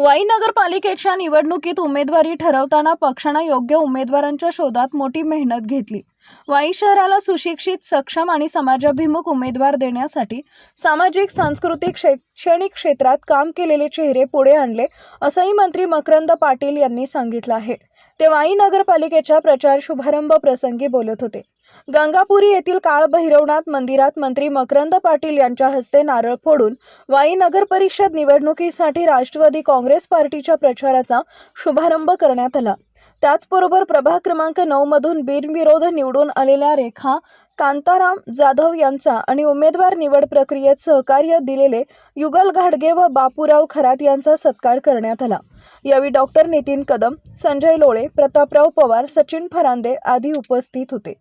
वाई नगरपालिकेच्या निवडणुकीत उमेदवारी ठरवताना पक्षानं योग्य उमेदवारांच्या शोधात मोठी मेहनत घेतली. वाई शहराला सुशिक्षित सक्षम आणि समाजाभिमुख उमेदवार देण्यासाठी सामाजिक सांस्कृतिक शैक्षणिक क्षेत्रात काम केलेले चेहरे पुढे आणले असंही मंत्री मकरंद पाटील यांनी सांगितलं आहे. ते वाई नगरपालिकेच्या प्रचार शुभारंभ प्रसंगी बोलत होते. गंगापुरी येथील काळभैरवनाथ मंदिरात मंत्री मकरंद पाटील यांच्या हस्ते नारळ फोडून वाई नगर परिषद निवडणुकीसाठी राष्ट्रवादी काँग्रेस पार्टीच्या प्रचाराचा शुभारंभ करण्यात आला. त्याचबरोबर प्रभाग क्रमांक नऊ मधून बिनविरोध निवडून आलेल्या रेखा कांताराम जाधव यांचा आणि उमेदवार निवड प्रक्रियेत सहकार्य दिलेले युगल घाडगे व बापूराव खरात यांचा सत्कार करण्यात आला. यावेळी डॉक्टर नितीन कदम संजय लोळे प्रतापराव पवार सचिन फरांदे आदी उपस्थित होते.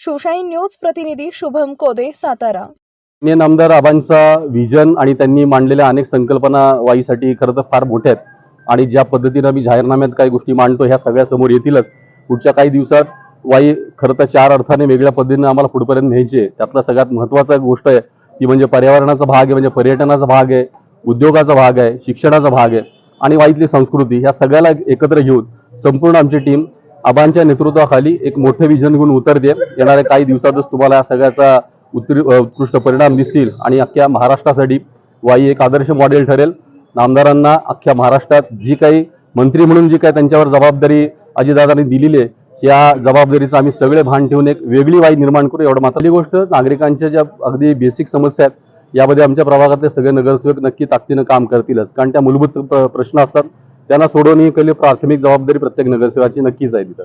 शिवशाही न्यूज प्रतिनिधी शुभम कोदे सातारा. माननीय नामदार आबांचा व्हिजन आणि त्यांनी मांडलेल्या अनेक संकल्पना वाईसाठी खरं तर फार मोठ्या आहेत. आणि ज्या पद्धतीनं मी जाहीरनाम्यात काही गोष्टी मांडतो ह्या सगळ्या समोर येतीलच. पुढच्या काही दिवसात वाई खरं तर चार अर्थाने वेगळ्या पद्धतीने आम्हाला पुढपर्यंत न्यायची आहे. त्यातला सगळ्यात महत्त्वाचा गोष्ट आहे ती म्हणजे पर्यावरणाचा भाग आहे म्हणजे पर्यटनाचा भाग आहे उद्योगाचा भाग आहे शिक्षणाचा भाग आहे आणि वाईतली संस्कृती ह्या सगळ्याला एकत्र घेऊन संपूर्ण आमची टीम आबांच्या नेतृत्वाखाली एक मोठं विजन घेऊन उतरते येणाऱ्या काही दिवसातच तुम्हाला या सगळ्याचा उत्तर उत्कृष्ट परिणाम दिसतील. आणि अख्ख्या महाराष्ट्रासाठी वाई एक आदर्श मॉडेल ठरेल. नामदारांना अख्ख्या महाराष्ट्रात जी काही मंत्री म्हणून जी काही त्यांच्यावर जबाबदारी अजितदादांनी दिलेली आहे या जबाबदारीचं आम्ही सगळे भान ठेवून एक वेगळी वाई निर्माण करू. एवढं मात्र. गोष्ट नागरिकांच्या ज्या अगदी बेसिक समस्या आहेत यामध्ये आमच्या प्रभागातले सगळे नगरसेवक नक्की ताकदीनं काम करतीलच. कारण त्या मूलभूत प्रश्न असतात त्यांना सोडवणे ही प्राथमिक जबाबदारी प्रत्येक नगरसेवाची नक्कीच आहे तिथं.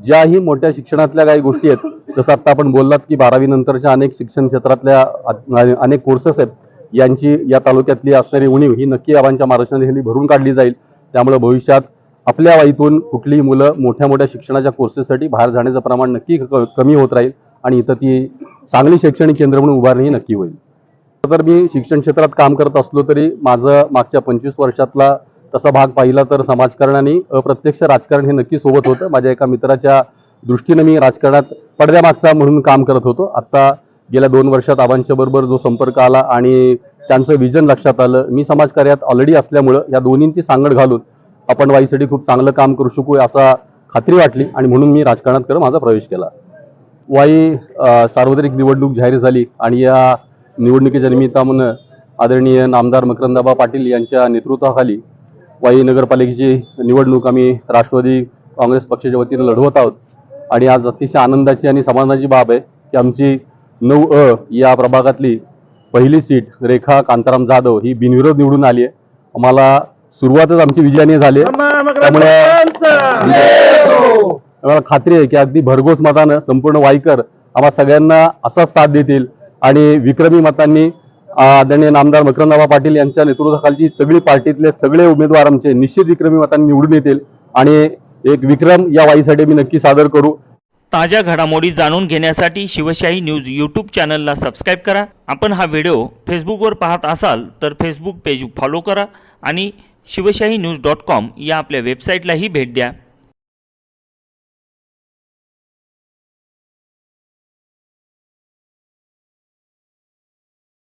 ज्याही मोठ्या शिक्षणातल्या काही गोष्टी आहेत जसं आता आपण बोललात की बारावी नंतरच्या अनेक शिक्षण क्षेत्रातल्या अनेक कोर्सेस आहेत यांची या तालुक्यातली असणारी उणीव ही नक्की आबांच्या मार्गदर्शनाखाली भरून काढली जाईल. त्यामुळे भविष्यात आपल्या वाईतून कुठलीही मुलं मोठ्या मोठ्या शिक्षणाच्या कोर्सेससाठी बाहेर जाण्याचं प्रमाण नक्की क- कमी होत राहील आणि इथं ती चांगली शैक्षणिक केंद्र म्हणून उभारणी नक्की होईल. तर मी शिक्षण क्षेत्रात काम करत असलो तरी माझं मागच्या पंचवीस वर्षातला तसा भाग पाहिला तर समाजकारणाने अप्रत्यक्ष राजकारण हे नक्की सोबत होतं. माझ्या एका मित्राच्या दृष्टीनं मी राजकारणात पडद्यामागचा म्हणून काम करत होतो. आत्ता गेल्या दोन वर्षात आबांच्या बरोबर जो संपर्क आला आणि त्यांचं विजन लक्षात आलं. मी समाजकार्यात ऑलरेडी असल्यामुळं या दोन्हींची सांगड घालून आपण वाईसाठी खूप चांगलं काम करू शकू असा खात्री वाटली आणि म्हणून मी राजकारणात करत माझा प्रवेश केला. वाई सार्वत्रिक निवडणूक जाहीर झाली आणि या निवडणुकीच्या निमित्तानं आदरणीय नामदार मकरंदाबा पाटील यांच्या नेतृत्वाखाली वाई नगरपालिकेची निवडणूक आम्ही राष्ट्रवादी काँग्रेस पक्षाच्या वतीनं लढवत आहोत. आणि आज अतिशय आनंदाची आणि समाधानाची बाब आहे की आमची नऊ अ या प्रभागातली पहिली सीट रेखा कांताराम जाधव ही बिनविरोध निवडून आली आहे. आम्हाला सुरुवातच आमची विजयाने झाली त्यामुळे मला खात्री आहे की अगदी भरघोस मतानं संपूर्ण वाईकर आम्हा सगळ्यांना असाच साथ देतील. आणि विक्रमी मतांनी आदरणीय नामदार मकरंदाबा पाटील यांच्या नेतृत्वाखालची सगळी पार्टीतले सगळे उमेदवार आमचे निश्चित विक्रमी मतांनी निवडून येतील. आणि एक विक्रम या वाईसाठी मी नक्की सादर करू. ताज्या घडामोडी जाणून घेण्यासाठी शिवशाही न्यूज यूट्यूब चॅनलला सबस्क्राईब करा. आपण हा व्हिडिओ फेसबुकवर पाहत असाल तर फेसबुक पेज फॉलो करा आणि शिवशाही न्यूज डॉट कॉम या आपल्या वेबसाईटलाही भेट द्या.